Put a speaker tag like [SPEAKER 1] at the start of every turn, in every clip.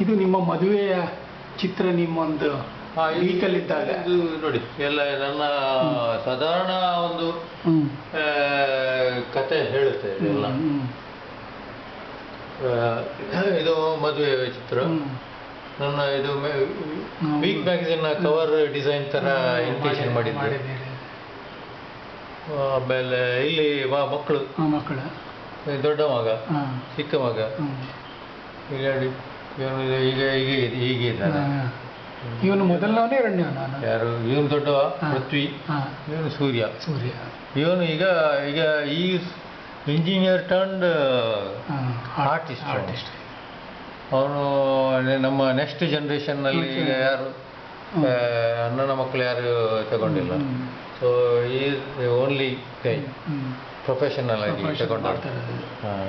[SPEAKER 1] ಇದು ನಿಮ್ಮ ಮದುವೆಯ ಚಿತ್ರ ನಿಮ್ಮೊಂದು ಇದ್ದಾಗ
[SPEAKER 2] ಇದು ನೋಡಿ ಎಲ್ಲ ನನ್ನ ಸಾಧಾರಣ ಒಂದು ಕತೆ ಹೇಳುತ್ತೆ ಎಲ್ಲ ಇದು ಮದುವೆ ಚಿತ್ರ. ನನ್ನ ಇದು. ವೀಕ್ ಮ್ಯಾಗಝಿನ್ ಕವರ್ ಡಿಸೈನ್ ತರ ಇಂಟೇಷನ್ ಮಾಡಿದ್ದೆ. ಆಮೇಲೆ ಇಲ್ಲಿ ಬಾ ಮಕ್ಕಳು.
[SPEAKER 1] ಮಕ್ಕಳ.
[SPEAKER 2] ದೊಡ್ಡ ಮಗ ಚಿಕ್ಕ ಮಗ.
[SPEAKER 1] ಹ್ಮ್.
[SPEAKER 2] ಈಗ ಇವನು ಈಗ ಹೀಗೆ ಇದ್ದಾನೆ
[SPEAKER 1] ಇವನು ಮೊದಲನವನೇ ಎರಡನೇ ನಾನು
[SPEAKER 2] ಯಾರು? ಇವನು ದೊಡ್ಡವ. ಪೃಥ್ವಿ. ಇವನು ಸೂರ್ಯ.
[SPEAKER 1] ಸೂರ್ಯ.
[SPEAKER 2] ಇವನು ಈಗ ಈಗ ಈ ಇಂಜಿನಿಯರ್ ಟರ್ನ್ಡ್ ಆರ್ಟಿಸ್ಟ್
[SPEAKER 1] ಆರ್ಟಿಸ್ಟ್
[SPEAKER 2] ಅವನು ನಮ್ಮ ನೆಕ್ಸ್ಟ್ ಜನ್ರೇಷನ್ನಲ್ಲಿ ಈಗ ಯಾರು? ಅಣ್ಣನ ಮಕ್ಕಳು ಯಾರು ತಗೊಂಡಿಲ್ಲ. ಸೊ ಈ ಓನ್ಲಿ ಕೈ ಪ್ರೊಫೆಷನಲ್ ಆಗಿ ತಗೊಂಡು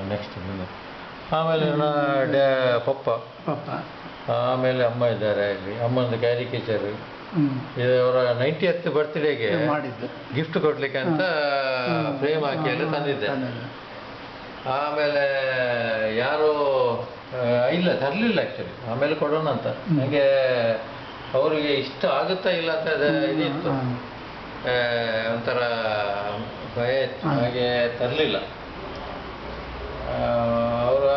[SPEAKER 2] ನೆಕ್ಸ್ಟ್ ಆಮೇಲೆ ನನ್ನ ಡ್ಯಾ- ಪಪ್ಪ.
[SPEAKER 1] ಪಾಪ
[SPEAKER 2] ಆಮೇಲೆ ಅಮ್ಮ ಇದ್ದಾರೆ ಇಲ್ಲಿ. ಅಮ್ಮನದು ಕ್ಯಾರಿಕೇಚರ್ ಅವರ ನೈಂಟಿ ಹತ್ತು ಬರ್ತ್ಡೇಗೆ
[SPEAKER 1] ಮಾಡಿದ್ದು.
[SPEAKER 2] ಗಿಫ್ಟ್ ಕೊಡ್ಲಿಕ್ಕೆ ಅಂತ ಫ್ರೇಮ್ ಹಾಕಿ ಎಲ್ಲ ತಂದಿದ್ದೆ. ಆಮೇಲೆ ಯಾರು ಇಲ್ಲ ತರಲಿಲ್ಲ ಆ್ಯಕ್ಚುಲಿ ಆಮೇಲೆ ಕೊಡೋಣ ಅಂತ. ನನಗೆ ಅವರಿಗೆ ಇಷ್ಟ ಆಗುತ್ತಾ ಇಲ್ಲ ಅಂತ ಇದಿತ್ತು ಒಂಥರ ಭಯ ಇತ್ತು. ಹಾಗೆ ತರಲಿಲ್ಲ. ಅವರ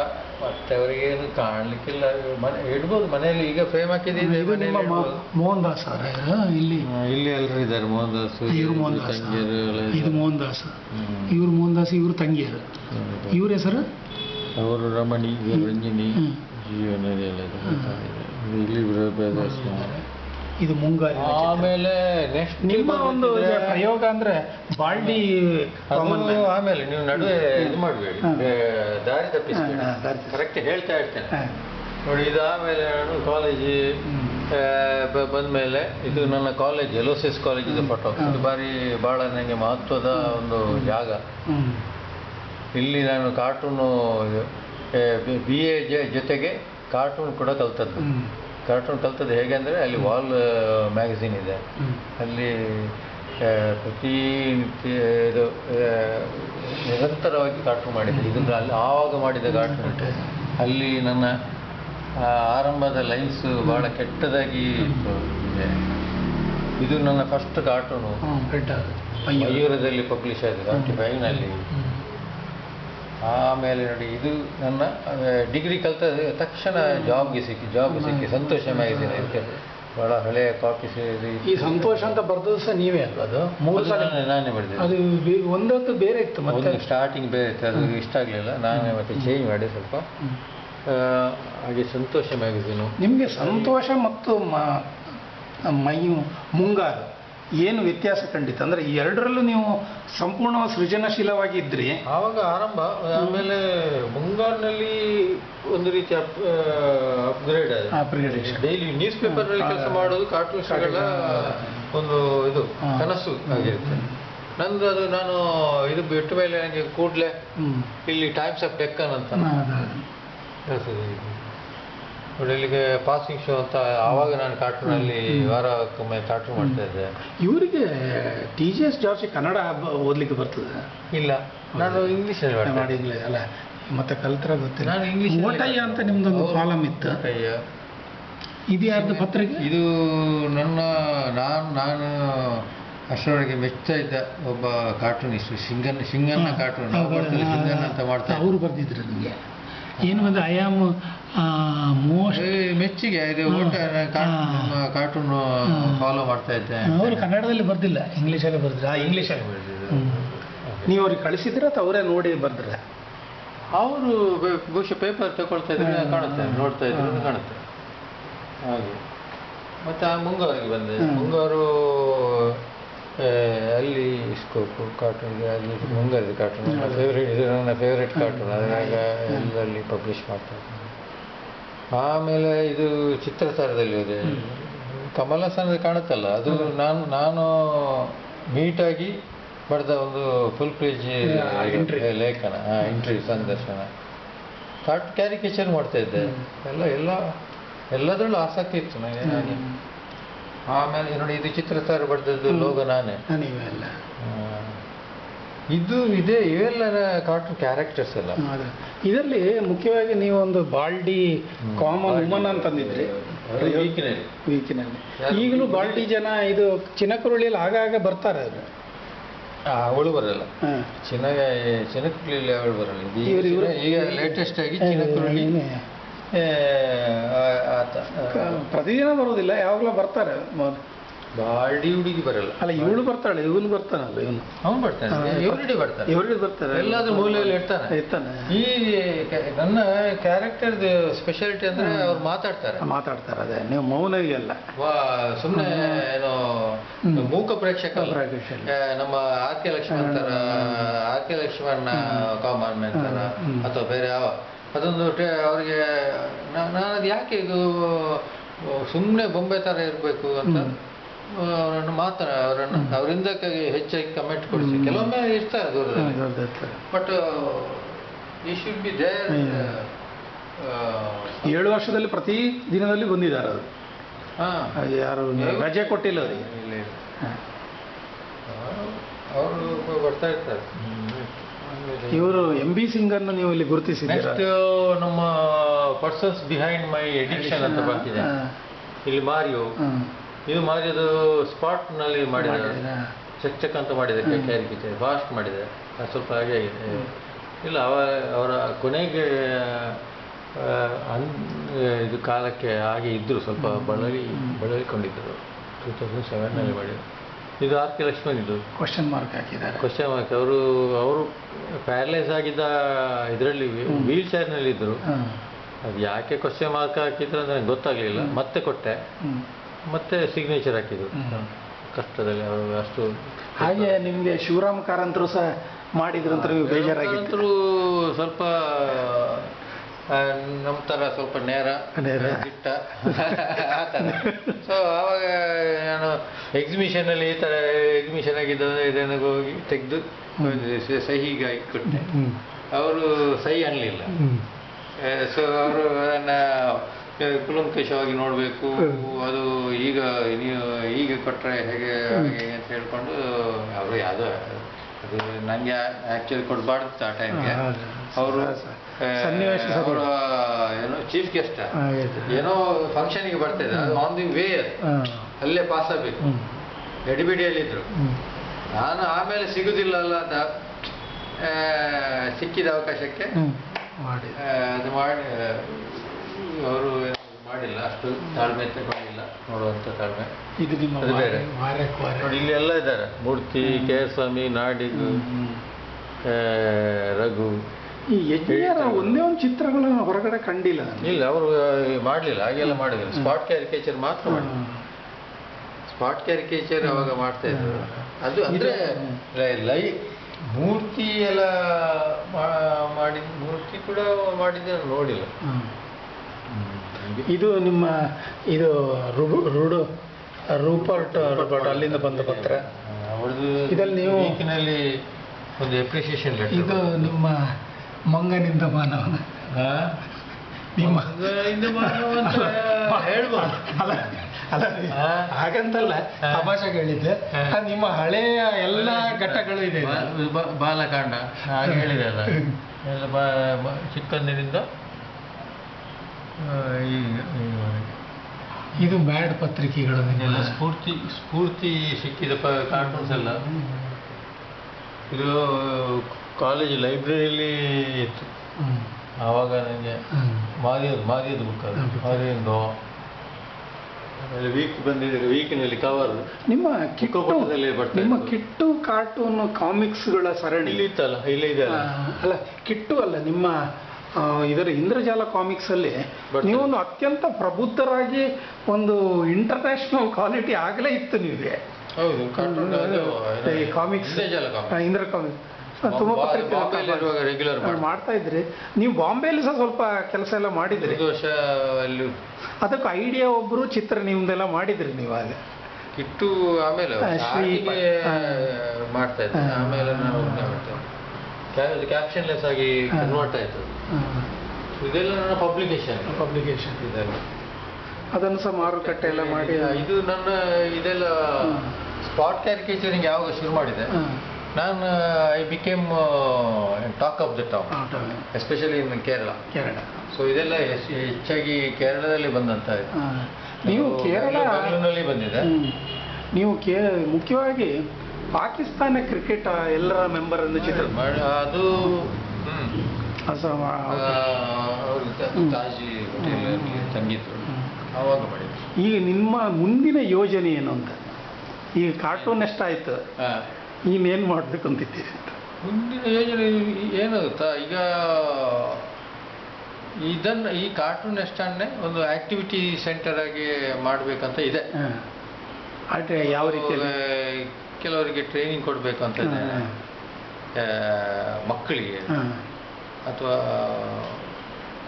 [SPEAKER 2] ಮತ್ತೆ ಅವರಿಗೇನು ಕಾಣಲಿಕ್ಕಿಲ್ಲ. ಮನೆ ಇಡ್ಬೋದು ಮನೆಯಲ್ಲಿ ಈಗ ಫ್ರೇಮ್
[SPEAKER 1] ಹಾಕಿದ್ದೀವಿ
[SPEAKER 2] ಮನೆಯಲ್ಲಿ ಇಡ್ಬೋದು.
[SPEAKER 1] ಮೋಹನ್ ದಾಸ್ ಅವರ ಇಲ್ಲಿ.
[SPEAKER 2] ಇಲ್ಲಿ ಎಲ್ಲರೂ ಇದ್ದಾರೆ ಮೋಹನ್ ದಾಸ್
[SPEAKER 1] ಇವ್ರು ಮೋಹನ್ ದಾಸ್
[SPEAKER 2] ತಂಗಿಯರು
[SPEAKER 1] ಇದು ಮೋಹನ್ ದಾಸ್. ಇವ್ರು ಮೋಹನ್ ದಾಸ್ ಇವ್ರ ತಂಗಿಯರು. ಇವ್ರ ಹೆಸರು?
[SPEAKER 2] ಅವರು ರಮಣಿ ಇವರು ರಂಜಿನಿ
[SPEAKER 1] ಇಲ್ಲಿ
[SPEAKER 2] ಜೀವನ ಎಲ್ಲ ಇದೆ. ಇದು
[SPEAKER 1] ಮುಂಗಾರಿ
[SPEAKER 2] ಆಮೇಲೆ ನೆಕ್ಸ್ಟ್
[SPEAKER 1] ನಿಮ್ಮ ಒಂದು ಪ್ರಯೋಗ ಅಂದ್ರೆ ಬಾಲ್ಡಿ ಕಾಮನ್
[SPEAKER 2] ಆಮೇಲೆ ನೀವು ನಡುವೆ ಇದು ಮಾಡಬೇಡಿ. ದಾರಿ ತಪ್ಪಿಸಬೇಡಿ.
[SPEAKER 1] ತಪ್ಪಿಸಿ.
[SPEAKER 2] ಕರೆಕ್ಟ್ ಹೇಳ್ತಾ ಇರ್ತೇನೆ. ನೋಡಿ ಇದು ಆಮೇಲೆ ನಾನು ಕಾಲೇಜ್ ಬಂದಮೇಲೆ ಇದು ನನ್ನ ಕಾಲೇಜ್ ಎಲೋಸಿಸ್ ಕಾಲೇಜ್ ಇದು ಫೋಟೋ ಇದು ಬಾರಿ ಬಹಳ ನನಗೆ ಮಹತ್ವದ ಒಂದು ಜಾಗ. ಇಲ್ಲಿ ನಾನು ಕಾರ್ಟೂನು ಬಿ ಎ ಜೊತೆಗೆ ಕಾರ್ಟೂನ್ ಕೂಡ ಕಲ್ತದ್ದು. ಕಾರ್ಟೂನ್ ಕಲ್ತದ್ದು ಹೇಗೆ ಅಂದರೆ ಅಲ್ಲಿ ವಾಲ್ ಮ್ಯಾಗಝೀನ್ ಇದೆ. ಅಲ್ಲಿ ಪ್ರತಿ ನಿತ್ಯ ಇದು ನಿರಂತರವಾಗಿ ಕಾರ್ಟೂನ್ ಮಾಡಿದೆ ಇದನ್ನು ಅಲ್ಲಿ ಆವಾಗ ಮಾಡಿದ ಕಾರ್ಟೂನ್ ಅಲ್ಲಿ ನನ್ನ ಆರಂಭದ ಲೈನ್ಸ್ ಭಾಳ ಕೆಟ್ಟದಾಗಿ ಇತ್ತು ಇದೆ. ಇದು ನನ್ನ ಫಸ್ಟ್ ಕಾರ್ಟೂನು ಮಯೂರದಲ್ಲಿ ಪಬ್ಲಿಷ್ ಆಗಿದೆ. ಟ್ವೆಂಟಿ ಫೈವ್ನಲ್ಲಿ ಆಮೇಲೆ ನೋಡಿ ಇದು ನನ್ನ ಡಿಗ್ರಿ ಕಲಿತ ತಕ್ಷಣ ಜಾಬ್ಗೆ ಸಿಕ್ಕಿ ಜಾಬ್ಗೆ ಸಿಕ್ಕಿ ಸಂತೋಷ ಮ್ಯಾಗಝಿನ್ ಇದಕ್ಕೆ ಬಹಳ ಹಳೆಯ ಕಾಪಿ
[SPEAKER 1] ಈ ಸಂತೋಷ ಅಂತ ಬರ್ದದ್ದು ಸಹ ನೀವೇ ಅಲ್ವಾ ಅದು? ಮೂರು ಸಲ?
[SPEAKER 2] ನಾನೇ ಮಾಡಿದೆ
[SPEAKER 1] ಅದು ಒಂದೊಂದು ಬೇರೆ ಇತ್ತು ಮತ್ತೆ?
[SPEAKER 2] ಸ್ಟಾರ್ಟಿಂಗ್ ಬೇರೆ ಇತ್ತು ಅದು ಇಷ್ಟ ಆಗಲಿಲ್ಲ. ನಾನೇ ಮತ್ತೆ ಚೇಂಜ್ ಮಾಡಿ ಸ್ವಲ್ಪ. ಹಾಗೆ ಸಂತೋಷ ಮ್ಯಾಗಝೀನು
[SPEAKER 1] ನಿಮಗೆ ಸಂತೋಷ ಮತ್ತು ಮೈ ಮುಂಗಾರು. ಏನು ವ್ಯತ್ಯಾಸ ಖಂಡಿತ? ಅಂದ್ರೆ ಈ ಎರಡರಲ್ಲೂ ನೀವು ಸಂಪೂರ್ಣ ಸೃಜನಶೀಲವಾಗಿ ಇದ್ರಿ
[SPEAKER 2] ಆವಾಗ ಆರಂಭ ಆಮೇಲೆ ಮುಂಗಾರಿನಲ್ಲಿ ಒಂದು ರೀತಿ ಅಪ್ಗ್ರೇಡ್
[SPEAKER 1] ಅಪ್ಗ್ರೇಡೇಷನ್
[SPEAKER 2] ಡೈಲಿ ನ್ಯೂಸ್ ಪೇಪರ್ನಲ್ಲಿ ಕೆಲಸ ಮಾಡೋದು ಕಾರ್ಟೂನ್ಸ್ಗಳ ಒಂದು ಇದು ಕನಸು ಆಗಿರುತ್ತೆ. ನಂದು ಅದು ನಾನು ಇದು ಬಿಟ್ಟ ಮೇಲೆ ನನಗೆ ಕೂಡಲೇ. ಇಲ್ಲಿ ಟೈಮ್ಸ್ ಆಫ್ ಡೆಕ್ಕನ್ ಅಂತ
[SPEAKER 1] ಹೌದು.
[SPEAKER 2] ಕೆಲಸ ಇದೆ. ನೋಡಿ ಇಲ್ಲಿಗೆ ಪಾಸಿಂಗ್ ಶೋ ಅಂತ ಆವಾಗ ನಾನು ಕಾರ್ಟೂನಲ್ಲಿ ವಾರಕ್ಕೊಮ್ಮೆ ಕಾರ್ಟೂನ್ ಮಾಡ್ತಾ ಇದ್ದೆ.
[SPEAKER 1] ಇವರಿಗೆ T G S George Kannada ಓದ್ಲಿಕ್ಕೆ ಬರ್ತದೆ?
[SPEAKER 2] ಇಲ್ಲ ನಾನು ಇಂಗ್ಲಿಷ್ ಅಲ್ಲಿ
[SPEAKER 1] ಮಾಡಿ ಇಂಗ್ಲೀಷ್ ಅಲ್ಲ ಮತ್ತೆ ಕಲ್ತರ ಗೊತ್ತಿಲ್ಲ.
[SPEAKER 2] ನಾನು ಇಂಗ್ಲೀಷ್
[SPEAKER 1] ಓಟಯ್ಯ ಅಂತ ನಿಮ್ದೊಂದು ಕಾಲಮ್ ಇತ್ತು.
[SPEAKER 2] ಅಯ್ಯ
[SPEAKER 1] ಇದು ಯಾರ್ದು ಪತ್ರಿಕೆ?
[SPEAKER 2] ಇದು ನನ್ನ ನಾನು ನಾನು ಅಷ್ಟರೊಳಗೆ ಮೆಚ್ಚುತ್ತಾ ಇದ್ದ ಒಬ್ಬ ಕಾರ್ಟೂನಿಸ್ಟ್ ಸಿಂಗನ್ ಸಿಂಗನ್ನ ಕಾರ್ಟೂನ್ ಸಿಂಗನ್ ಅಂತ ಮಾಡ್ತಾರೆ.
[SPEAKER 1] ಅವರು ಬರ್ದಿದ್ರು ನಿಮಗೆ. ಏನು ಬಂದು ಐ ಆಮ್ ಮೋಸ್ಟ್
[SPEAKER 2] ಮೆಚ್ಚಿಗೆ ಇದು ಕಾರ್ಟೂನ್. ಫಾಲೋ ಮಾಡ್ತಾ ಇದ್ದೆ
[SPEAKER 1] ಅವರು ಕನ್ನಡದಲ್ಲಿ ಬರ್ದಿಲ್ಲ ಇಂಗ್ಲೀಷಲ್ಲಿ ಬರ್ದಿಲ್ಲ ಆ ಇಂಗ್ಲೀಷಲ್ಲಿ. ನೀವು ಅವ್ರಿಗೆ ಕಳಿಸಿದ್ರೆ ಅಥವಾ ಅವರೇ ನೋಡಿ ಬರ್ದ್ರೆ?
[SPEAKER 2] ಅವರು ಬಹುಶಃ ಪೇಪರ್ ತಗೊಳ್ತಾ ಇದ್ರೆ ಕಾಣುತ್ತೆ ನೋಡ್ತಾ ಇದ್ರೆ ಕಾಣುತ್ತೆ. ಹಾಗೆ. ಮತ್ತೆ ಆ ಮುಂಗಾರಿಗೆ ಬಂದೆ. ಮುಂಗಾರು ಅಲ್ಲಿ ಸ್ಕೋಪು ಕಾರ್ಟೂನ್ ಅಲ್ಲಿ ಮುಂಗಾರಿದ ಕಾರ್ಟೂನ್. ಫೇವ್ರೇಟ್ ಇದು ನನ್ನ ಫೇವ್ರೇಟ್. ಕಾರ್ಟೂನ್ ಅದ್ರಾಗ. ಎಲ್ಲರಲ್ಲಿ ಪಬ್ಲಿಷ್ ಮಾಡ್ತಾ ಇದ್ದೀನಿ. ಆಮೇಲೆ ಇದು ಚಿತ್ರತಾರದಲ್ಲಿ ಇದೆ. ಕಮಲಸನ ಕಾಣುತ್ತಲ್ಲ ಅದು
[SPEAKER 1] ನಾನು
[SPEAKER 2] ನಾನು ನಾನು ಆಗಿ ಬರೆದ ಒಂದು ಫುಲ್ ಪೇಜ್. ಲೇಖನ ಇಂಟ್ರಿ ಸಂದರ್ಶನ. ಥಾಟ್ ಕ್ಯಾರಿಕೇಚರ್ ಮಾಡ್ತಾ ಇದ್ದೆ. ಎಲ್ಲ ಎಲ್ಲ ಎಲ್ಲದರಲ್ಲೂ ಆಸಕ್ತಿ ಇತ್ತು ನನಗೆ ಆಮೇಲೆ ನೋಡಿ ಇದು ಚಿತ್ರತಾರ ಬರೆದದ್ದು ಲೋಗ ನಾನೇ. ಇದು ಇದೆ ಇವೆಲ್ಲ ಕಾರ್ಟೂನ್ ಕ್ಯಾರೆಕ್ಟರ್ಸ್ ಎಲ್ಲ.
[SPEAKER 1] ಅದೇ. ಇದರಲ್ಲಿ ಮುಖ್ಯವಾಗಿ ನೀವು ಒಂದು ಬಾಲ್ಡಿ. Common woman ಅಂತಂದಿದ್ರಿ
[SPEAKER 2] ವೀಕಿನಲ್ಲಿ.
[SPEAKER 1] ವೀಕಿನಲ್ಲಿ. ಈಗಲೂ ಬಾಲ್ಡಿ ಜನ ಇದು ಚಿನಕುರುಳಿಯಲ್ಲಿ ಆಗಾಗ ಬರ್ತಾರೆ ಅದು.
[SPEAKER 2] ಅವಳು ಬರಲ್ಲ.
[SPEAKER 1] ಚಿನ
[SPEAKER 2] ಚಿನ್ನ ಚಿನ್ನಕುರುಳಿ ಅವಳು ಬರಲ್ಲ. ಈಗ
[SPEAKER 1] ಇವ್ರು- ಇವ್ರು-
[SPEAKER 2] ಈಗ ಲೇಟೆಸ್ಟ್ ಆಗಿ ಚಿನ್ನಕುರುಳಿ
[SPEAKER 1] ಪ್ರತಿದಿನ ಬರೋದಿಲ್ಲ ಯಾವಾಗಲೂ ಬರ್ತಾರೆ.
[SPEAKER 2] ಬಾಡಿ ಹುಡುಗಿ ಬರಲ್ಲ.
[SPEAKER 1] ಅಲ್ಲ ಇವಳು ಬರ್ತಾಳೆ ಇವನು ಬರ್ತಾನಲ್ಲ ಇವನು.
[SPEAKER 2] ಅವನು ಬರ್ತಾನೆ ಎವ್ರಿಡೇ ಬರ್ತಾನೆ.
[SPEAKER 1] ಇವಳು ಬರ್ತಾರೆ
[SPEAKER 2] ಎಲ್ಲಾದ್ರೂ ಮೂಲೆಯಲ್ಲಿ ಇರ್ತಾನೆ.
[SPEAKER 1] ಇರ್ತಾನೆ.
[SPEAKER 2] ಈ ನನ್ನ ಕ್ಯಾರೆಕ್ಟರ್ ಸ್ಪೆಷಾಲಿಟಿ ಅಂದ್ರೆ ಅವ್ರು ಮಾತಾಡ್ತಾರೆ.
[SPEAKER 1] ಮಾತಾಡ್ತಾರೆ ಅದೇ. ನೀವು ಮೌನ
[SPEAKER 2] ವಾ ಸುಮ್ಮನೆ ಏನೋ ಮೂಕ ಪ್ರೇಕ್ಷಕ ನಮ್ಮ ಆರ್ ಕೆ ಲಕ್ಷ್ಮಣ್ ತರ R K Laxman common man ತರ ಅಥವಾ ಬೇರೆ ಯಾವ. ಅದೊಂದು ಅವರಿಗೆ ಅವ್ರಿಗೆ ನಾ- ನಾನು ಅದು ಯಾಕೆ ಇದು ಸುಮ್ಮನೆ ಬೊಂಬೆ ತರ ಇರಬೇಕು ಅಂತ. ಅವರನ್ನು ಮಾತ್ರ ಅವರನ್ನು ಅವರಿಂದ ಹೆಚ್ಚಾಗಿ ಕಮೆಂಟ್ ಕೊಡಿಸಿ. ಕೆಲವೊಮ್ಮೆ ಇರ್ತಾರೆ ದೂರದಲ್ಲಿ. ಬಟ್ ಈ ಶುಡ್ ಬಿ ದೇರ್
[SPEAKER 1] ಏಳು ವರ್ಷದಲ್ಲಿ ಪ್ರತಿ ದಿನದಲ್ಲಿ ಬಂದಿದ್ದಾರೆ ಅದು.
[SPEAKER 2] ಹಾ.
[SPEAKER 1] ಯಾರು ರಜೆ ಕೊಟ್ಟಿಲ್ಲ ಅವರಿಗೆ.
[SPEAKER 2] ಅವರು ಬರ್ತಾ ಇರ್ತಾರೆ.
[SPEAKER 1] ಇವರು ಎಂ ಬಿ ಸಿಂಗ್ ಅನ್ನು ನೀವು ಇಲ್ಲಿ ಗುರುತಿಸಿದ್ದೀರಾ?
[SPEAKER 2] ನಮ್ಮ ಪರ್ಸನ್ಸ್ ಬಿಹೈಂಡ್ ಮೈ ಎಡಿಕ್ಷನ್ ಅಂತ ಬರ್ತಿದೆ. ಇಲ್ಲಿ ಮಾರಿಯೋ. ಇದು ಮಾಡಿದ್ದು ಸ್ಪಾಟ್ನಲ್ಲಿ ಮಾಡಿದ ಮಾಡಿದ್ದೀರಾ? ಚಕ್ ಚಕ್ ಅಂತ ಮಾಡಿದೆ ಕ್ಯಾರಿಕೇಚರ್ ಫಾಸ್ಟ್ ಮಾಡಿದೆ. ಅದು ಸ್ವಲ್ಪ ಹಾಗೆ ಆಗಿದೆ. ಇಲ್ಲ ಅವ ಅವರ ಕೊನೆಗೆ ಅನ್ ಇದು ಕಾಲಕ್ಕೆ ಹಾಗೆ ಇದ್ದರು ಸ್ವಲ್ಪ ಬಳಲಿ ಬಳಲಿಕೊಂಡಿದ್ದರು ಟೂ ತೌಸಂಡ್ ಸೆವೆನ್ನಲ್ಲಿ ಮಾಡಿದರು ಇದು ಆರ್ ಕೆ ಲಕ್ಷ್ಮಣ್ ಇದು.
[SPEAKER 1] ಕ್ವಶನ್ ಮಾರ್ಕ್ ಹಾಕಿದ್ದಾರೆ.
[SPEAKER 2] ಕ್ವಶನ್ ಮಾರ್ಕ್ ಅವರು ಅವರು ಪ್ಯಾರಲೈಸ್ ಆಗಿದ್ದ ಇದರಲ್ಲಿ ವೀಲ್ ಚೇರ್ನಲ್ಲಿ ಇದ್ದರು ಅದು ಯಾಕೆ ಕ್ವಶನ್ ಮಾರ್ಕ್ ಹಾಕಿದ್ರು ಅಂತ ನನಗೆ ಗೊತ್ತಾಗಲಿಲ್ಲ. ಮತ್ತೆ ಕೊಟ್ಟೆ. ಮತ್ತೆ ಸಿಗ್ನೇಚರ್ ಹಾಕಿದ್ರು. ಕಷ್ಟದಲ್ಲಿ ಅವರು ಅಷ್ಟು
[SPEAKER 1] ಹಾಗೆ ನಿಮಗೆ ಶಿವರಾಮ್ ಕಾರಂತರು ಸಹ ಮಾಡಿದ್ರಂತ ನೀವು ಬೇಜಾರಾಗಿತ್ತು.
[SPEAKER 2] ಸ್ವಲ್ಪ ನಮ್ಮ ಥರ ಸ್ವಲ್ಪ ನೇರ
[SPEAKER 1] ನೇರ.
[SPEAKER 2] ದಿಟ್ಟ. ಆ ಥರ ಸೊ ಆವಾಗ ನಾನು ಎಕ್ಸಿಬಿಷನಲ್ಲಿ ಈ ಥರ ಎಕ್ಸಿಬಿಷನ್ ಆಗಿದ್ದಂದ್ರೆ ಇದನ್ನು ಹೋಗಿ ತೆಗೆದು ಸಹಿಗಾಗಿ ಕೊಟ್ಟೆ. ಅವರು ಸಹಿ ಅನ್ನಲಿಲ್ಲ. ಸೊ ಅವರು ಅದನ್ನು ಕುಲಂಕಷವಾಗಿ ನೋಡಬೇಕು. ಅದು ಈಗ ನೀವು ಈಗ ಕೊಟ್ಟರೆ ಹೇಗೆ ಹಾಗೆ ಅಂತ ಹೇಳ್ಕೊಂಡು ಅವರು ಯಾವುದೋ ಅದು ನನಗೆ ಆ್ಯಕ್ಚುಲಿ ಕೊಡಬಾರ್ದು ಆ ಟೈಮ್ಗೆ ಅವರು ಅವರ ಏನೋ ಚೀಫ್ ಗೆಸ್ಟ್. ಏನೋ ಫಂಕ್ಷನ್ಗೆ ಬರ್ತಿದ್ದೆ ಅದು ಆನ್ ದಿ ವೇ. ಅಲ್ಲೇ ಪಾಸ್ ಆಗಬೇಕು. ಎಡಿಬಿಡಿಯಲ್ಲಿದ್ದರು. ನಾನು ಆಮೇಲೆ ಸಿಗುದಿಲ್ಲ ಅಲ್ಲ ಅಂತ ಸಿಕ್ಕಿದ ಅವಕಾಶಕ್ಕೆ
[SPEAKER 1] ಮಾಡಿ
[SPEAKER 2] ಅದು ಮಾಡಿ ಅವರು ಮಾಡಿಲ್ಲ ಅಷ್ಟು ತಾಳ್ಮೆ ತಗೊಂಡಿಲ್ಲ ನೋಡುವಂತ ತಾಳ್ಮೆ.
[SPEAKER 1] ಇದು ನಿಮ್ಮ
[SPEAKER 2] ಅದು ಬೇರೆ.
[SPEAKER 1] ವಾರಕ್ಕೆ ವಾರ
[SPEAKER 2] ನೋಡಿ ಇಲ್ಲಿ ಎಲ್ಲ ಇದ್ದಾರೆ. ಮೂರ್ತಿ ಕೆ ಸ್ವಾಮಿ ನಾಡಿಗು ಆ, ರಘು.
[SPEAKER 1] ಈ ಯಜ್ಞರ ಒಂದೇ ಒಂದು ಚಿತ್ರಗಳನ್ನು ಹೊರಗಡೆ ಕಂಡಿಲ್ಲ ನಾನು.
[SPEAKER 2] ಇಲ್ಲ ಅವರು ಮಾಡಲಿಲ್ಲ ಹಾಗೆಲ್ಲ ಮಾಡಿದ್ರು. ಸ್ಪಾಟ್ ಕ್ಯಾರಿಕೇಚರ್ ಮಾತ್ರ ಮಾಡಿದ್ರು. ಸ್ಪಾಟ್ ಕ್ಯಾರಿಕೇಚರ್ ಅವಾಗ ಮಾಡ್ತಾ ಇದ್ರು. ಅದು ಅಂದ್ರೆ ಲೈ- ಮೂರ್ತಿ ಎಲ್ಲ ಮಾ- ಮೂರ್ತಿ ಕೂಡ ಮಾಡಿದ್ದೆ ನಾನು ನೋಡಿಲ್ಲ.
[SPEAKER 1] ಹ್ಮ್. ಇದು ನಿಮ್ಮ ಇದು ರುಡು ರುಡು ರೂಪರ್ಟ್ ರೂಪರ್ಟ್ ಅಲ್ಲಿಂದ ಬಂದ ಪತ್ರ.
[SPEAKER 2] ಇದ್ರಲ್ಲಿ
[SPEAKER 1] ಇದಲ್ಲಿ ನೀವು-
[SPEAKER 2] ವೀಕಿನಲ್ಲಿ ಒಂದು ಎಪ್ರಿಸಿಯೇಷನ್ ಲೆಟರ್
[SPEAKER 1] ಇದು ನಿಮ್ಮ ಮಂಗನಿಂದ ಮಾನವನ ನಿಮ್ಮ
[SPEAKER 2] ಹೇಳ್ಬೋದು.
[SPEAKER 1] ಅಲ್ಲ ಅಲ್ಲ. ಹಾಗಂತಲ್ಲ ತಮಾಷೆ ಹೇಳಿದ್ದೆ ನಿಮ್ಮ ಹಳೆಯ ಎಲ್ಲ ಘಟ್ಟಗಳು ಇದೆ
[SPEAKER 2] ಬಾಲಕಾಂಡ ಹಾಗೆ ಹೇಳಿದೆ ಅಲ್ಲ. ಚಿಕ್ಕಂದಿನಿಂದ.
[SPEAKER 1] ಇದು ಬ್ಯಾಡ್ ಪತ್ರಿಕೆಗಳು.
[SPEAKER 2] ಇದೆಲ್ಲ ಸ್ಫೂರ್ತಿ ಸ್ಫೂರ್ತಿ ಸಿಕ್ಕಿದ ಕಾರ್ಟೂನ್ಸ್ ಎಲ್ಲ. ಇದು ಕಾಲೇಜ್ ಲೈಬ್ರರಿಯಲ್ಲಿ ಇತ್ತು. ಆವಾಗ ನನಗೆ ಮಾರಿಯೋದು ಮಾರಿಯೋದು ಬುಕ್ ಅದು. ಮಾರಿಯೋದು ವೀಕ್ ಬಂದಿದೆ ವೀಕಿನಲ್ಲಿ ಕವರ್
[SPEAKER 1] ನಿಮ್ಮ ಕಿಟ್ಟು
[SPEAKER 2] ಬರ್ತದೆ ಬರ್ತಾ
[SPEAKER 1] ನಿಮ್ಮ ಕಿಟ್ಟು ಕಾರ್ಟೂನ್ ಕಾಮಿಕ್ಸ್ಗಳ ಸರಣಿ.
[SPEAKER 2] ಇಲ್ಲಿ ಇತ್ತಲ್ಲ ಇಲ್ಲೇ ಇದೆ
[SPEAKER 1] ಅಲ್ಲ ಕಿಟ್ಟು ಅಲ್ಲ ನಿಮ್ಮ ಇದರ ಇಂದ್ರಜಾಲ ಕಾಮಿಕ್ಸ್ ಅಲ್ಲಿ
[SPEAKER 2] ನೀವೊಂದು
[SPEAKER 1] ನೀವು ಅತ್ಯಂತ ಪ್ರಬುದ್ಧರಾಗಿ ಒಂದು ಇಂಟರ್ನ್ಯಾಷನಲ್ ಕ್ವಾಲಿಟಿ ಆಗಲೇ ಇತ್ತು ನಿಮಗೆ. ಕಾಮಿಕ್ಸ್. ಇಂದ್ರ ಕಾಮಿಕ್ಸ್ ತುಂಬಾ
[SPEAKER 2] ರೆಗ್ಯುಲರ್
[SPEAKER 1] ಮಾಡ್ತಾ ಇದ್ರಿ. ನೀವು ಬಾಂಬೆಯಲ್ಲಿ ಸಹ ಸ್ವಲ್ಪ ಕೆಲಸ ಎಲ್ಲ ಮಾಡಿದ್ರಿ. ಅದಕ್ಕೆ ಐಡಿಯಾ ಒಬ್ರು ಚಿತ್ರ ನಿಮ್ದೆಲ್ಲ ಮಾಡಿದ್ರಿ ನೀವು
[SPEAKER 2] ಇಟ್ಟು ಆಮೇಲೆ ಮಾಡ್ತಾ ಇದ್ದೆ. ಆಮೇಲೆ ನಾನು ಒಬ್ಬನೇ ಮಾಡ್ತಾ ಇದ್ದೆ ಕ್ಯಾಪ್ಷನ್ ಲೆಸ್ ಆಗಿ. ಕನ್ವರ್ಟ್ ಆಯಿತು ಇದೆಲ್ಲ ನನ್ನ ಪಬ್ಲಿಕೇಶನ್
[SPEAKER 1] ಪಬ್ಲಿಕೇಶನ್
[SPEAKER 2] ಇದೆಲ್ಲ.
[SPEAKER 1] ಅದನ್ನು ಸಹ ಮಾರುಕಟ್ಟೆ ಎಲ್ಲ ಮಾಡಿ.
[SPEAKER 2] ಇದು ನನ್ನ ಇದೆಲ್ಲ. ಸ್ಪಾಟ್ ಕ್ಯಾರಿಕೇಚರಿಂಗ್ ಯಾವಾಗ ಶುರು ಮಾಡಿದೆ? ನಾನು I became talk of the town especially in Kerala
[SPEAKER 1] Kerala
[SPEAKER 2] so ಇದೆಲ್ಲ ಹೆಚ್ಚಾಗಿ ಕೇರಳದಲ್ಲಿ ಬಂದಂತ.
[SPEAKER 1] ನೀವು ಕೇರಳ
[SPEAKER 2] ಬಂದಿದೆ.
[SPEAKER 1] ನೀವು ಕೇ ಮುಖ್ಯವಾಗಿ ಪಾಕಿಸ್ತಾನ ಕ್ರಿಕೆಟ್ ಎಲ್ಲರ ಮೆಂಬರ್ ಎಂದು ಚಿತ್ರ
[SPEAKER 2] ಮಾಡಿ- ಅದು. ಅವಾಗ ತಂಗಿದ್ರು.
[SPEAKER 1] ಹ್ಮ್. ಈಗ ನಿಮ್ಮ ಮುಂದಿನ ಯೋಜನೆ ಏನು ಅಂತ? ಈಗ ಕಾರ್ಟೂನ್ ಎಷ್ಟಾಯ್ತು? ಇನ್ನೇನು ಮಾಡಬೇಕು ಅಂತಿದ್ದೀರಿ
[SPEAKER 2] ಮುಂದಿನ ಯೋಜನೆ ಏನು ಗೊತ್ತಾ ಈಗ ಇದನ್ನು ಈ ಕಾರ್ಟೂನ್ ಎಷ್ಟನ್ನೇ ಒಂದು ಆಕ್ಟಿವಿಟಿ ಸೆಂಟರ್ ಆಗಿ ಮಾಡಬೇಕಂತ ಇದೆ.
[SPEAKER 1] ಯಾವ ರೀತಿಯಲ್ಲಿ?
[SPEAKER 2] ಆ, ಕೆಲವರಿಗೆ ಟ್ರೈನಿಂಗ್ ಕೊಡಬೇಕು ಅಂತ. ಮಕ್ಕಳಿಗೆ. ಅಥವಾ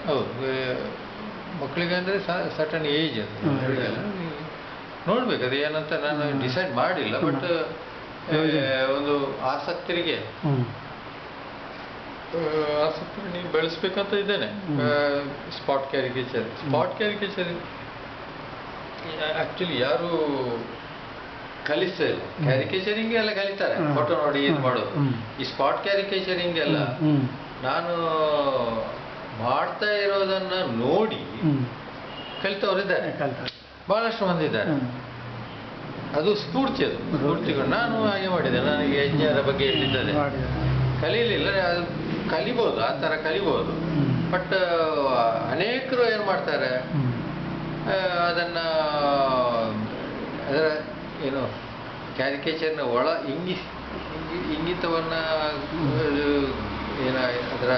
[SPEAKER 2] ಹೌದು ಮಕ್ಕಳಿಗೆ ಅಂದರೆ ಸಟನ್ ಏಜ್ ಅದು. ನೋಡ್ಬೇಕು ಅದು ಏನಂತ ನಾನು ಡಿಸೈಡ್ ಮಾಡಿಲ್ಲ ಬಟ್ ಒಂದು ಆಸಕ್ತರಿಗೆ ಆಸಕ್ತಿ ಬೆಳೆಸ್ಬೇಕಂತ ಇದ್ದೇನೆ. Spot caricature spot caricature actually ಯಾರು ಕಲಿಸ್ತಾ ಇಲ್ಲ ಕ್ಯಾರಿಕೇಚರಿಂಗ್ ಎಲ್ಲ ಕಲಿತಾರೆ. ಫೋಟೋ ನೋಡಿ ಇದು. ಮಾಡೋದು. ಈ ಸ್ಪಾಟ್ ಕ್ಯಾರಿಕೇಚರಿಂಗ್ ಎಲ್ಲ ನಾನು ಮಾಡ್ತಾ ಇರೋದನ್ನ ನೋಡಿ
[SPEAKER 1] ಕಲಿತವ್ರು
[SPEAKER 2] ಕಲಿತವರಿದ್ದಾರೆ
[SPEAKER 1] ಕಲ್ತ.
[SPEAKER 2] ಬಹಳಷ್ಟು ಮಂದಿ ಇದ್ದಾರೆ. ಅದು ಸ್ಫೂರ್ತಿ ಅದು. ಸ್ಫೂರ್ತಿಗಳು. ನಾನು ಹಾಗೆ ಮಾಡಿದೆ. ನನಗೆ ಯಜ್ಞರ ಬಗ್ಗೆ ಹೇಳಿದ್ದಾರೆ. ಕಲೀಲಿಲ್ಲ. ಅದು ಕಲಿಬೋದು. ಆ ತರ ಕಲಿಬೋದು. ಬಟ್ ಅನೇಕರು ಏನು ಮಾಡ್ತಾರೆ. ಅದನ್ನ ಅದರ ಏನು ಕ್ಯಾರಿಕೇಚರ್ನ ಒಳ ಇಂಗಿ ಇಂಗಿ- ಇಂಗಿತವನ್ನ ಏನ ಅದರ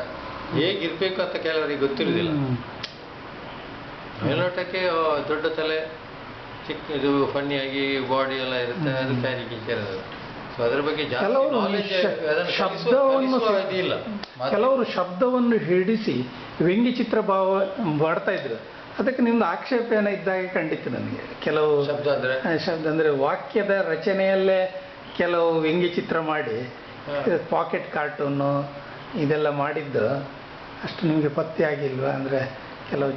[SPEAKER 2] ಹೇಗಿರ್ಬೇಕು ಅಂತ ಕೆಲವರಿಗೆ
[SPEAKER 1] ಗೊತ್ತಿರೋದಿಲ್ಲ.
[SPEAKER 2] ಮೇಲ್ನೋಟಕ್ಕೆ ದೊಡ್ಡ ತಲೆ ಚಿಕ್ಕ ಇದು ಫನ್ನಿಯಾಗಿ ಬಾಡಿ ಎಲ್ಲ ಇರುತ್ತೆ ಅದು ಕ್ಯಾರಿಕೇಚರ್ ಅದು. ಸೊ ಅದ್ರ ಬಗ್ಗೆ ಜಾಸ್ತಿ ಇದಿಲ್ಲ
[SPEAKER 1] ಕೆಲವರು ಶಬ್ದವನ್ನು ಹಿಡಿಸಿ ವ್ಯಂಗ್ಯ ಚಿತ್ರ ಭಾವ ಮಾಡ್ತಾ ಇದ್ರು. ಅದಕ್ಕೆ ನಿಮ್ದು ಆಕ್ಷೇಪ ಏನೋ ಇದ್ದಾಗ ಕಂಡಿತ್ತು ನನಗೆ. ಕೆಲವು
[SPEAKER 2] ಶಬ್ದ ಅಂದ್ರೆ?
[SPEAKER 1] ಶಬ್ದ ಅಂದ್ರೆ ವಾಕ್ಯದ ರಚನೆಯಲ್ಲೇ ಕೆಲವು ವ್ಯಂಗ್ಯ ಚಿತ್ರ ಮಾಡಿ. ಪಾಕೆಟ್ ಕಾರ್ಟೂನು ಇದೆಲ್ಲ ಮಾಡಿದ್ದು. ಅಷ್ಟು ನಿಮಗೆ ಪತ್ತೆ ಆಗಿಲ್ವಾ? ಅಂದ್ರೆ ಕೆಲವು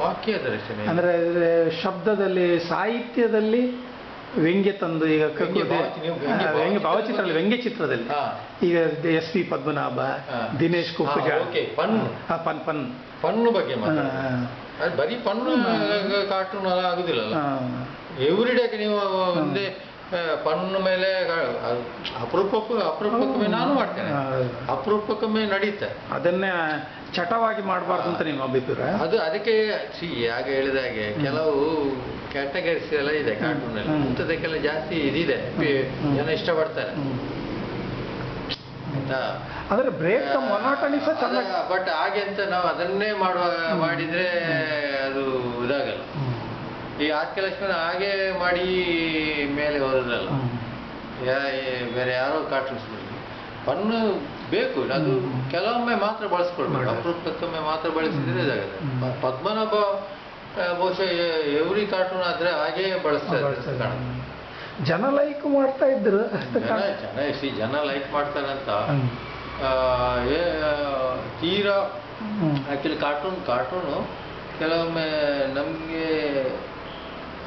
[SPEAKER 2] ವಾಕ್ಯದ ರಚನೆ.
[SPEAKER 1] ಅಂದ್ರೆ ಶಬ್ದದಲ್ಲಿ ಸಾಹಿತ್ಯದಲ್ಲಿ ವ್ಯಂಗ್ಯ ತಂದು ಈಗ
[SPEAKER 2] ನೀವು ವ್ಯಂಗ್ಯ ಭಾವಚಿತ್ರ
[SPEAKER 1] ಭಾವಚಿತ್ರದಲ್ಲಿ ವ್ಯಂಗ್ಯ ಚಿತ್ರದಲ್ಲಿ. ಈಗ ಎಸ್ ಪಿ ಪದ್ಮನಾಭ ದಿನೇಶ್ ಕುಪ್ಪಜ.
[SPEAKER 2] ಪನ್.
[SPEAKER 1] ಪನ್.
[SPEAKER 2] ಪಣ್ಣು ಬಗ್ಗೆ ಬರೀ ಪಣ್ಣು ಕಾರ್ಟೂನ್ ಎಲ್ಲ ಆಗುದಿಲ್ಲಲ್ಲ.
[SPEAKER 1] ಎವ್ರಿಡೇ
[SPEAKER 2] ಎವ್ರಿ ನೀವು ಒಂದೇ ಪಣ್ಣು ಮೇಲೆ ಅಪರೂಪಕ್ಕೂ ಅಪರೂಪಕ್ಕೊಮ್ಮೆ ನಾನು ಮಾಡ್ತೇನೆ. ಅಪರೂಪಕ್ಕೊಮ್ಮೆ ನಡೀತೆ.
[SPEAKER 1] ಅದನ್ನೇ ಚಟವಾಗಿ ಮಾಡಬಾರ್ದು ಅಂತ ನಿಮ್ಮ ಅಭಿಪ್ರಾಯ?
[SPEAKER 2] ಅದು ಅದಕ್ಕೆ ಸಿ ಆಗ ಹೇಳಿದ ಹಾಗೆ ಕೆಲವು ಕ್ಯಾಟಗರೀಸ್ ಎಲ್ಲ ಇದೆ ಕಾರ್ಟೂನ್ ಅಲ್ಲಿ.
[SPEAKER 1] ಹ್ಮ್.
[SPEAKER 2] ಇಂಥದಕ್ಕೆಲ್ಲ ಜಾಸ್ತಿ ಇದಿದೆ. ಜನ ಇಷ್ಟಪಡ್ತಾರೆ.
[SPEAKER 1] ಅಂದ್ರೆ ಬ್ರೇಕ್ ಮೊನಾಟನಿ ಸಹ ಚೆನ್ನಾಗಿ
[SPEAKER 2] ಬಟ್ ಹಾಗೆ ಅಂತ ನಾವು ಅದನ್ನೇ ಮಾಡುವ ಮಾಡಿದ್ರೆ ಅದು ಇದಾಗಲ್ಲ. ಈ ಆರ್ಕೆ ಲಕ್ಷ್ಮಣ ಹಾಗೆ ಮಾಡಿ ಮೇಲೆ ಹೋದಲ್ಲ
[SPEAKER 1] ಹ್ಮ್.
[SPEAKER 2] ಯಾ- ಬೇರೆ ಯಾರೋ ಕಾರ್ಟೂನ್ಸ್ ಪನ್ನು ಬೇಕು ಅದು ಕೆಲವೊಮ್ಮೆ ಮಾತ್ರ ಬಳಸ್ಕೊಳ್ಬೇಕು.
[SPEAKER 1] ಬಳಸ್-
[SPEAKER 2] ಅಪರೂಪಕ್ಕೊಮ್ಮೆ ಮಾತ್ರ ಬಳಸಿದ್ರೆ ಇದಾಗುತ್ತೆ. ಪದ್ಮನಾಭ ಬಹುಶಃ ಎವ್ರಿ ಕಾರ್ಟೂನ್ ಆದ್ರೆ ಹಾಗೆ ಬಳಸ್ತಾ ಇದ್ದಾರೆ
[SPEAKER 1] ಜನ ಲೈಕ್ ಮಾಡ್ತಾ ಇದ್ರು
[SPEAKER 2] ಜನ
[SPEAKER 1] ಎಷ್ಟು
[SPEAKER 2] ಜನ ಲೈಕ್ ಮಾಡ್ತಾರಂತ. ತೀರಾ ಆಕ್ಚುಲಿ ಕಾರ್ಟೂನ್ ಕಾರ್ಟೂನು ಕೆಲವೊಮ್ಮೆ ನಮಗೆ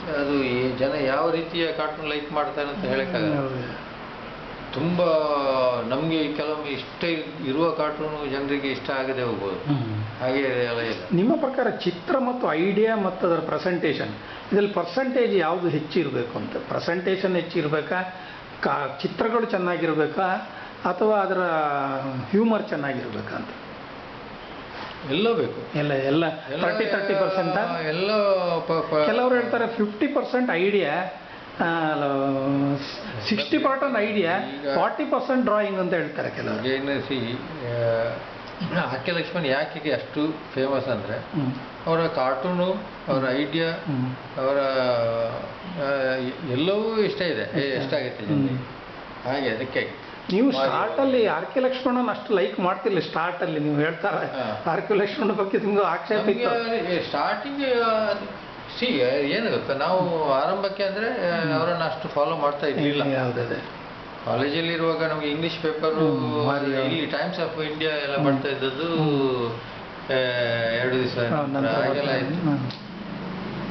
[SPEAKER 2] ಅದು ಈ ಜನ ಯಾವ ರೀತಿಯ ಕಾರ್ಟೂನ್ ಲೈಕ್ ಮಾಡ್ತಾರೆ ಅಂತ ಹೇಳೋಕ್ಕಾಗಲ್ಲ. ತುಂಬ ನಮಗೆ ಕೆಲವೊಮ್ಮೆ ಇಷ್ಟ ಇರುವ ಕಾರ್ಟೂನು ಜನರಿಗೆ ಇಷ್ಟ ಆಗದೆ ಹೋಗ್ಬೋದು. ಹಾಗೆ ಎಲ್ಲ ಇಲ್ಲ.
[SPEAKER 1] ನಿಮ್ಮ ಪ್ರಕಾರ ಚಿತ್ರ ಮತ್ತು ಐಡಿಯಾ ಮತ್ತು ಅದರ ಪ್ರೆಸೆಂಟೇಷನ್ ಇದರಲ್ಲಿ ಪರ್ಸೆಂಟೇಜ್ ಯಾವುದು ಹೆಚ್ಚಿರಬೇಕು ಅಂತ? ಪ್ರೆಸೆಂಟೇಷನ್ ಹೆಚ್ಚಿರಬೇಕಾ? ಕಾ ಚಿತ್ರಗಳು ಚೆನ್ನಾಗಿರಬೇಕಾ? ಅಥವಾ ಅದರ ಹ್ಯೂಮರ್ ಚೆನ್ನಾಗಿರ್ಬೇಕಂತ
[SPEAKER 2] ಎಲ್ಲ ಬೇಕು.
[SPEAKER 1] ಎಲ್ಲ ಎಲ್ಲ ತರ್ಟಿ ತರ್ಟಿ ಪರ್ಸೆಂಟ್
[SPEAKER 2] ಎಲ್ಲ
[SPEAKER 1] ಕೆಲವರು ಹೇಳ್ತಾರೆ fifty percent idea sixty percent idea forty percent drawing ಅಂತ ಹೇಳ್ತಾರೆ ಕೆಲವರು.
[SPEAKER 2] ಏನು ಸಿ ಆಕೆ ಲಕ್ಷ್ಮಣ್ ಯಾಕೆ ಅಷ್ಟು ಫೇಮಸ್ ಅಂದರೆ ಅವರ ಕಾರ್ಟೂನು ಅವರ ಐಡಿಯಾ ಅವರ ಎಲ್ಲವೂ ಇಷ್ಟ ಇದೆ. ಎಷ್ಟಾಗುತ್ತೆ ಇಷ್ಟ. ಆಗುತ್ತೆ ಹಾಗೆ ಅದಕ್ಕೆ
[SPEAKER 1] ನೀವು
[SPEAKER 2] ಮಾಡಿ-
[SPEAKER 1] ಸ್ಟಾರ್ಟ್ ಅಲ್ಲಿ ಆರ್ ಕೆ ಲಕ್ಷ್ಮಣನ ಅಷ್ಟು ಲೈಕ್ ಮಾಡ್ತಿರ್ಲಿ ಸ್ಟಾರ್ಟ್ ಅಲ್ಲಿ ನೀವು ಹೇಳ್ತಾರೆ. ಆರ್ ಕೆ ಲಕ್ಷ್ಮಣ ಬಗ್ಗೆ ನಿಮ್ಗೆ ಆಕ್ಷೇಪ ಇತ್ತು.
[SPEAKER 2] ಸ್ಟಾರ್ಟಿಂಗ್ ಸಿ ಏನು ಗೊತ್ತಾ? ನಾವು ಆರಂಭಕ್ಕೆ ಅಂದರೆ ಅವರನ್ನು ಅಷ್ಟು ಫಾಲೋ ಮಾಡ್ತಾ ಇರಲಿಲ್ಲ.
[SPEAKER 1] ಯಾವುದೇ
[SPEAKER 2] ಕಾಲೇಜಲ್ಲಿ ಇರುವಾಗ ನಮಗೆ ಇಂಗ್ಲಿಷ್ ಪೇಪರು ಇಲ್ಲಿ ಟೈಮ್ಸ್ ಆಫ್ ಇಂಡಿಯಾ ಎಲ್ಲ
[SPEAKER 1] ಮಾಡ್ತಾ
[SPEAKER 2] ಬರ್ತಾ ಇದ್ದದ್ದು ಎರಡು ದಿವಸ ಹಾಗೆಲ್ಲ
[SPEAKER 1] ಹ್ಮ್.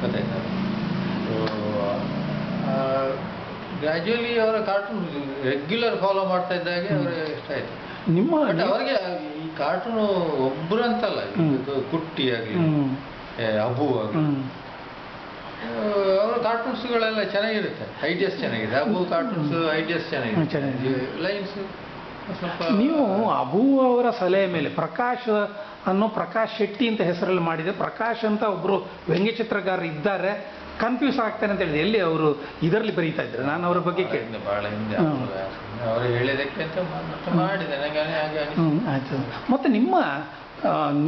[SPEAKER 2] ಗೊತ್ತಾಯ್ತಾ. ಗ್ರಾಜುಯಲಿ ಅವರ ಕಾರ್ಟೂನ್ ರೆಗ್ಯುಲರ್ ಫಾಲೋ ಮಾಡ್ತಾ ಇದ್ದಾಗೆ ಅವರಿಗೆ ಇಷ್ಟ ಆಯ್ತು.
[SPEAKER 1] ನಿಮ್ಮ
[SPEAKER 2] ಬಟ್ ಅವರಿಗೆ ಈ ಕಾರ್ಟೂನ್ ಒಬ್ರು ಅಂತಲ್ಲ ಕುಟ್ಟಿ ಆಗಲಿ. ಅಬು ಆಗಲಿ. ಅವರ ಕಾರ್ಟೂನ್ಸ್ಗಳೆಲ್ಲ ಚೆನ್ನಾಗಿರುತ್ತೆ. ಐಡಿಯಾಸ್ ಚೆನ್ನಾಗಿದೆ. ಅಬು ಕಾರ್ಟೂನ್ಸ್ ಐಡಿಯಾಸ್
[SPEAKER 1] ಚೆನ್ನಾಗಿದೆ.
[SPEAKER 2] ಲೈನ್ಸ್
[SPEAKER 1] ನೀವು ಅಬು ಅವರ ಸಲಹೆ ಮೇಲೆ ಪ್ರಕಾಶ್ ಅನ್ನೋ ಪ್ರಕಾಶ್ ಶೆಟ್ಟಿ ಅಂತ ಹೆಸರಲ್ಲಿ ಮಾಡಿದೆ ಪ್ರಕಾಶ್ ಅಂತ ಒಬ್ರು ವ್ಯಂಗ್ಯಚಿತ್ರಕಾರರು ಇದ್ದಾರೆ ಕನ್ಫ್ಯೂಸ್ ಆಗ್ತಾನೆ ಅಂತ ಹೇಳಿದೆ ಎಲ್ಲಿ ಅವರು ಇದರಲ್ಲಿ ಬರೀತಾ ಇದ್ರು ನಾನು ಅವರ ಬಗ್ಗೆ
[SPEAKER 2] ಕೇಳಿದೆ ಭಾಳ ಹಿಂದೆ ಅವರು ಹೇಳಿದಕ್ಕೆ ಅಂತ ಮತ್ತೆ ಮಾಡಿದೆ
[SPEAKER 1] ಆಯ್ತು. ಮತ್ತೆ ನಿಮ್ಮ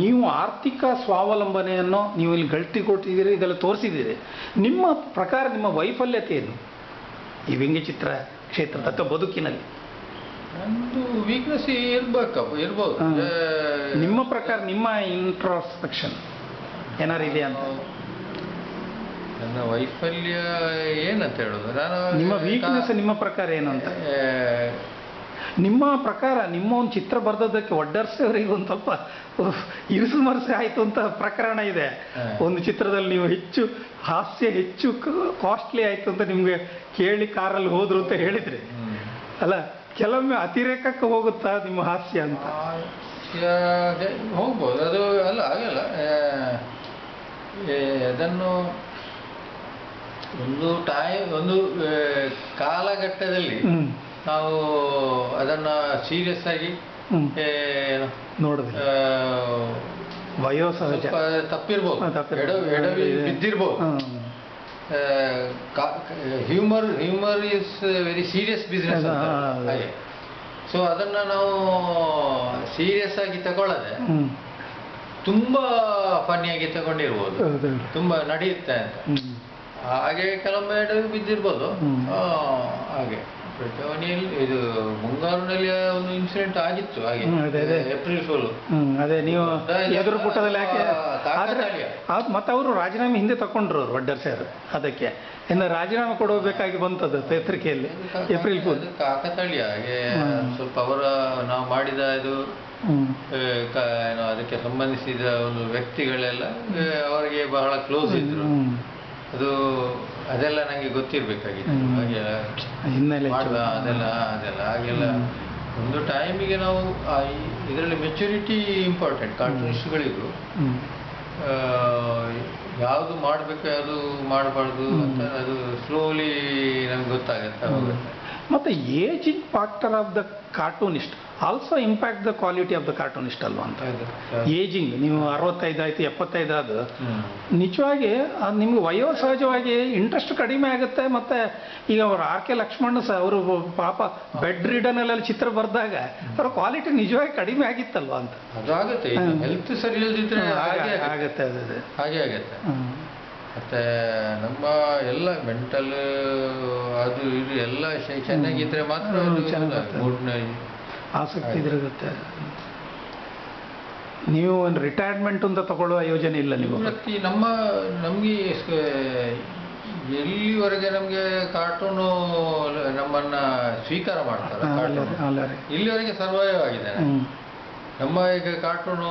[SPEAKER 1] ನೀವು ಆರ್ಥಿಕ ಸ್ವಾವಲಂಬನೆಯನ್ನು ನೀವು ಇಲ್ಲಿ ಗಟ್ಟಿ ಕೊಟ್ಟಿದ್ದೀರಿ ಇದೆಲ್ಲ ತೋರಿಸಿದ್ದೀರಿ. ನಿಮ್ಮ ಪ್ರಕಾರ ನಿಮ್ಮ ವೈಫಲ್ಯತೆ ಏನು? ಈ ವ್ಯಂಗ್ಯಚಿತ್ರ ಕ್ಷೇತ್ರದ ಅಥವಾ ಬದುಕಿನಲ್ಲಿ.
[SPEAKER 2] ನಂದು ವೀಕ್ನೆಸ್ ಇರ್ಬೇಕಪ್ಪ ಇರ್ಬೋದು.
[SPEAKER 1] ನಿಮ್ಮ ಪ್ರಕಾರ ನಿಮ್ಮ ಇಂಟ್ರಾಸ್ಪೆಕ್ಷನ್ ಏನಾರು ಇದೆ ಅಂತ?
[SPEAKER 2] ನನ್ನ ವೈಫಲ್ಯ ಏನಂತ ಹೇಳೋದು? ನಾನು
[SPEAKER 1] ನಿಮ್ಮ ವೀಕ್ನೆಸ್ ನಿಮ್ಮ ಪ್ರಕಾರ ಏನು ಅಂತ? ನಿಮ್ಮ ಪ್ರಕಾರ ನಿಮ್ಮ ಒಂದು ಚಿತ್ರ ಬರ್ದದಕ್ಕೆ ಒಡ್ಡರ್ಸೋರಿಗೆ ಒಂದು ಸ್ವಲ್ಪ ಇರಿಸು ಮರಸೆ ಆಯಿತು ಅಂತ ಪ್ರಕರಣ ಇದೆ. ಒಂದು ಚಿತ್ರದಲ್ಲಿ ನೀವು ಹೆಚ್ಚು ಹಾಸ್ಯ ಹೆಚ್ಚು ಕಾಸ್ಟ್ಲಿ ಆಯಿತು ಅಂತ ನಿಮಗೆ ಕೇಳಿ ಕಾರಲ್ಲಿ ಹೋದ್ರು ಅಂತ ಹೇಳಿದ್ರಿ. ಅಲ್ಲ ಕೆಲವೊಮ್ಮೆ ಅತಿರೇಕಕ್ಕೆ ಹೋಗುತ್ತಾ ನಿಮ್ಮ ಹಾಸ್ಯ ಅಂತ?
[SPEAKER 2] ಹೋಗ್ಬೋದು. ಅದು ಅಲ್ಲ ಆಗಲ್ಲ ಅದನ್ನು ಒಂದು ಟೈಮ್ ಒಂದು ಕಾಲಘಟ್ಟದಲ್ಲಿ ನಾವು ಅದನ್ನು ಸೀರಿಯಸ್ ಆಗಿ
[SPEAKER 1] ನೋಡಿದ್ರೆ ವಯೋಸಹಜ
[SPEAKER 2] ತಪ್ಪಿರ್ಬೋದು. ಬಿದ್ದಿರ್ಬೋದು. Humour humour is very serious business. ಹಾಗೆ. ಸೊ ಅದನ್ನ ನಾವು ಸೀರಿಯಸ್ ಆಗಿ ತಗೊಳ್ಳದೆ ತುಂಬಾ ಫನ್ನಿಯಾಗಿ ತಗೊಂಡಿರ್ಬೋದು. ತುಂಬಾ ನಡೆಯುತ್ತೆ ಅಂತ. ಹಾಗೆ ಕೆಲವೊಮ್ಮೆ ಬಿದ್ದಿರ್ಬೋದು. ಹಾಗೆ. ಪ್ರಚೋದನೆಯಲ್ಲಿ ಇದು ಮುಂಗಾರಿನಲ್ಲಿ ಒಂದು ಇನ್ಸಿಡೆಂಟ್ ಆಗಿತ್ತು ಹಾಗೆ.
[SPEAKER 1] ಅದೇ, ಅದೇ.
[SPEAKER 2] ಏಪ್ರಿಲ್ ಫುಲ್
[SPEAKER 1] ಅದೇ ನೀವು ಎದುರು ಯಾಕೆ
[SPEAKER 2] ಆ,
[SPEAKER 1] ಆದ್ರೆ ಅದು ಮತ್ತೆ ಅವರು ರಾಜೀನಾಮೆ ಹಿಂದೆ ತಕೊಂಡ್ರು ಅವರು ವಡ್ಡರ್ ಸರ್ ಅದಕ್ಕೆ. ಇನ್ನು ರಾಜೀನಾಮೆ ಕೊಡಬೇಕಾಗಿ ಬಂತದ್ದು ಪತ್ರಿಕೆಯಲ್ಲಿ ಏಪ್ರಿಲ್ ಫುಲ್
[SPEAKER 2] ಕಾಕತಾಳಿಯ ಹಾಗೆ. ಸ್ವಲ್ಪ ಅವರ ನಾವು ಮಾಡಿದ ಇದು ಅದಕ್ಕೆ ಸಂಬಂಧಿಸಿದ ಒಂದು ವ್ಯಕ್ತಿಗಳೆಲ್ಲ ಅವರಿಗೆ ಬಹಳ ಕ್ಲೋಸ್ ಇದ್ರು. ಅದು ಅದೆಲ್ಲ ನನಗೆ ಗೊತ್ತಿರ್ಬೇಕಾಗಿತ್ತು.
[SPEAKER 1] ಹಿನ್ನೆಲೆ
[SPEAKER 2] ಅದೆಲ್ಲ ಅದೆಲ್ಲ ಹಾಗೆಲ್ಲ ಒಂದು ಟೈಮಿಗೆ ನಾವು ಇದರಲ್ಲಿ ಮೆಚುರಿಟಿ ಇಂಪಾರ್ಟೆಂಟ್ ಕಾರ್ಟೂನಿಸ್ಟ್ಗಳಿಗೂ
[SPEAKER 1] ಹ್ಮ್.
[SPEAKER 2] ಯಾವುದು ಮಾಡಬೇಕು ಯಾವುದು ಮಾಡಬಾರ್ದು ಅಂತ ಅದು ಸ್ಲೋಲಿ ನಮ್ಗೆ ಗೊತ್ತಾಗುತ್ತೆ ಹೋಗುತ್ತೆ
[SPEAKER 1] ಮತ್ತೆ ageing factor of the cartoonist also impact the quality of the cartoonist ಅಲ್ವಾ ಅಂತ. ಏಜಿಂಗ್ ನೀವು ಅರವತ್ತೈದು ಆಯ್ತು ಎಪ್ಪತ್ತೈದು ಆದ ನಿಜವಾಗಿ ಅದು ನಿಮ್ಗೆ ವಯೋಸಹಜವಾಗಿ ಇಂಟ್ರೆಸ್ಟ್ ಕಡಿಮೆ ಆಗುತ್ತೆ ಮತ್ತೆ ಈಗ ಅವರು ಆರ್ ಕೆ ಲಕ್ಷ್ಮಣ ಸಹ ಅವರು ಪಾಪ ಬೆಡ್ ರೀಡನಲ್ಲೆಲ್ಲ ಚಿತ್ರ ಬರೆದಾಗ ಅವರ ಕ್ವಾಲಿಟಿ ನಿಜವಾಗಿ ಕಡಿಮೆ ಆಗಿತ್ತಲ್ವಾ ಅಂತ.
[SPEAKER 2] ಅದು ಆಗುತ್ತೆ ಹೆಲ್ತ್ ಸರಿ ಇಲ್ಲದಿದ್ರೆ ಹಾಗೆ ಆಗುತ್ತೆ.
[SPEAKER 1] ಅದೇ ಅದೇ.
[SPEAKER 2] ಹಾಗೆ ಆಗುತ್ತೆ. ಮತ್ತೆ ನಮ್ಮ ಎಲ್ಲ ಮೆಂಟಲ್ ಅದು ಇದು ಎಲ್ಲ ಶೆ- ಚೆನ್ನಾಗಿದ್ರೆ ಮಾತ್ರ. ಮೂಡ್ನ-
[SPEAKER 1] ಆಸಕ್ತಿ ಇದ್ರಿರುತ್ತೆ ನೀವು ಒಂದು ರಿಟೈರ್ಮೆಂಟ್ ಅಂತ ತಗೊಳ್ಳುವ ಯೋಜನೆ ಇಲ್ಲ ನೀವು
[SPEAKER 2] ಪ್ರತಿ ನಮ್ಮ ನಮಗೆ ಎಲ್ಲಿವರೆಗೆ ನಮಗೆ ಕಾರ್ಟೂನು ನಮ್ಮನ್ನ ಸ್ವೀಕಾರ ಮಾಡ್ತಾರೆ
[SPEAKER 1] ಹಾ,
[SPEAKER 2] ಕಾರ್ಟೂನ್
[SPEAKER 1] ಅಲ್ಲ ರೀ.
[SPEAKER 2] ಇಲ್ಲಿವರೆಗೆ ಸರ್ವೈವ್ ಆಗಿದೆ
[SPEAKER 1] ಹ್ಮ್.
[SPEAKER 2] ನಮ್ಮ ಈಗ ಕಾರ್ಟೂನು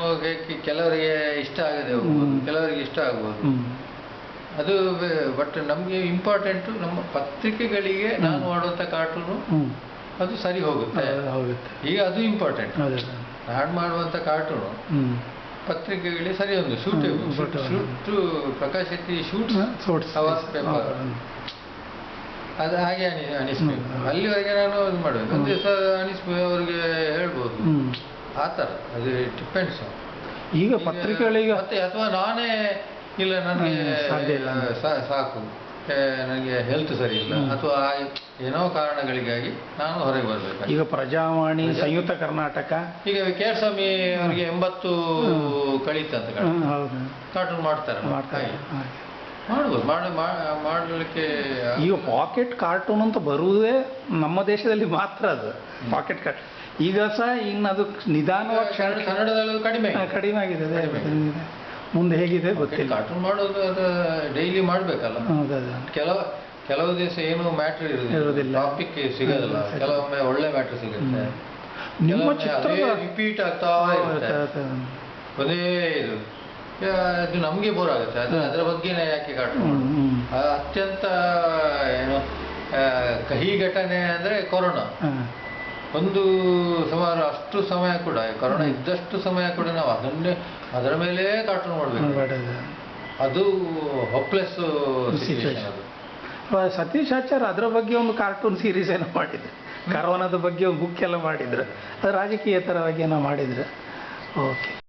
[SPEAKER 2] ಕೆಲವರಿಗೆ ಇಷ್ಟ ಆಗದೆ ಹೋಗ್ಬೋದು
[SPEAKER 1] ಹ್ಮ್.
[SPEAKER 2] ಕೆಲವರಿಗೆ ಇಷ್ಟ ಆಗ್ಬೋದು
[SPEAKER 1] ಹ್ಮ್.
[SPEAKER 2] ಅದು ಬಟ್ ನಮಗೆ ಇಂಪಾರ್ಟೆಂಟು ನಮ್ಮ ಪತ್ರಿಕೆಗಳಿಗೆ ನಾನು ಮಾಡುವಂಥ ಕಾರ್ಟೂನು. ಅದು ಸರಿ ಹೋಗುತ್ತೆ.
[SPEAKER 1] ಹೋಗುತ್ತೆ.
[SPEAKER 2] ಈಗ ಅದು ಇಂಪಾರ್ಟೆಂಟ್ ನಾನು ಮಾಡುವಂಥ ಕಾರ್ಟೂನು ಪತ್ರಿಕೆಗಳಿಗೆ ಸರಿ ಒಂದು shoot shoot Prakash Shetty shoot ಅವಾಸ್ ಪೇಪರ್ ಅದು ಹಾಗೆ ಅನಿ ಅನಿಸ್ಬೇಕು. ಅಲ್ಲಿವರೆಗೆ ನಾನು ಇದು ಮಾಡಬೇಕು ಒಂದು ದಿವಸ ಅನಿಸ್ಬೇಕು ಅವ್ರಿಗೆ ಹೇಳ್ಬೋದು. ಆ ಥರ. ಅದು ಡಿಪೆಂಡ್ಸ್
[SPEAKER 1] ಈಗ ಪತ್ರಿಕೆಗಳಿಗೆ
[SPEAKER 2] ಮತ್ತೆ ಅಥವಾ ನಾನೇ ಇಲ್ಲ ನನಗೆ
[SPEAKER 1] ಸಾಧ್ಯ ಇಲ್ಲ.
[SPEAKER 2] ಸಾಕು. ನನಗೆ ಹೆಲ್ತ್ ಸರಿ ಇಲ್ಲ. ಅಥವಾ ಏನೋ ಕಾರಣಗಳಿಗಾಗಿ ನಾನು ಹೊರಗೆ ಬರಬೇಕು.
[SPEAKER 1] ಈಗ ಪ್ರಜಾವಾಣಿ ಸಂಯುಕ್ತ ಕರ್ನಾಟಕ?
[SPEAKER 2] ಈಗ ಕೆ. ಸ್ವಾಮಿ ಅವರಿಗೆ ಎಂಬತ್ತು. ಕಳೀತಂತ ಕಾರ್ಟೂನ್ ಮಾಡ್ತಾರೆ. ಮಾಡ್ಬೋದು. ಮಾಡಿ ಮಾಡಲಿಕ್ಕೆ
[SPEAKER 1] ಈಗ ಪಾಕೆಟ್ ಕಾರ್ಟೂನ್ ಅಂತ ಬರುವುದೇ ನಮ್ಮ ದೇಶದಲ್ಲಿ ಮಾತ್ರ ಅದು. ಪಾಕೆಟ್ ಕಾರ್ಟ್ ಈಗ ಸಹ ಇನ್ನು ಅದು ನಿಧಾನವಾಗಿ
[SPEAKER 2] ಕನ್ನಡದಲ್ಲಿ ಕಡಿಮೆ
[SPEAKER 1] ಕಡಿಮೆ ಆಗಿದೆ. ಮುಂದೆ ಹೇಗಿದೆ ಗೊತ್ತಿಲ್ಲ.
[SPEAKER 2] ಕಾರ್ಟೂನ್ ಮಾಡೋದು ಅದು ಡೈಲಿ ಮಾಡಬೇಕಲ್ಲ.
[SPEAKER 1] ಹೌದೌದು
[SPEAKER 2] ಕೆಲವು ಕೆಲವು ದಿವಸ ಏನು ಮ್ಯಾಟ್ರ್ ಇರೋದಿಲ್ಲ. ಟಾಪಿಕ್ ಸಿಗೋದಿಲ್ಲ. ಕೆಲವೊಮ್ಮೆ ಒಳ್ಳೆ ಮ್ಯಾಟ್ರ್ ಸಿಗುತ್ತೆ.
[SPEAKER 1] ನಿಮ್ಮ ಚಿತ್ರ
[SPEAKER 2] ರಿಪೀಟ್ ಆಗ್ತಾ ಇರುತ್ತೆ. ಅದೇ ಇದು. ಇದು ನಮಗೆ ಬೋರ್ ಆಗುತ್ತೆ. ಅದು. ಅದರ ಬಗ್ಗೆನೇ ಯಾಕೆ ಕಾರ್ಟೂನ್. ಅತ್ಯಂತ ಏನು ಕಹಿ ಘಟನೆ ಅಂದರೆ ಕೊರೋನಾ. ಒಂದು ಸುಮಾರು ಅಷ್ಟು ಸಮಯ ಕೂಡ ಕರೋನ ಇದ್ದಷ್ಟು ಸಮಯ ಕೂಡ ನಾವು ಅದನ್ನೇ ಅದರ ಮೇಲೆ ಕಾರ್ಟೂನ್ ಮಾಡಬೇಕು ಅದು ಹೊಪ್ಲೆಸ್
[SPEAKER 1] ಸತೀಶ್ ಆಚಾರ್ ಅದರ ಬಗ್ಗೆ ಒಂದು ಕಾರ್ಟೂನ್ ಸೀರೀಸ್ ಏನೋ ಮಾಡಿದ್ರು. ಕರೋನಾದ ಬಗ್ಗೆ ಒಂದು ಬುಕ್ ಎಲ್ಲ ಮಾಡಿದ್ರು. ಅದು ರಾಜಕೀಯೇತರವಾಗಿ ಏನೋ ಮಾಡಿದ್ರು. ಓಕೆ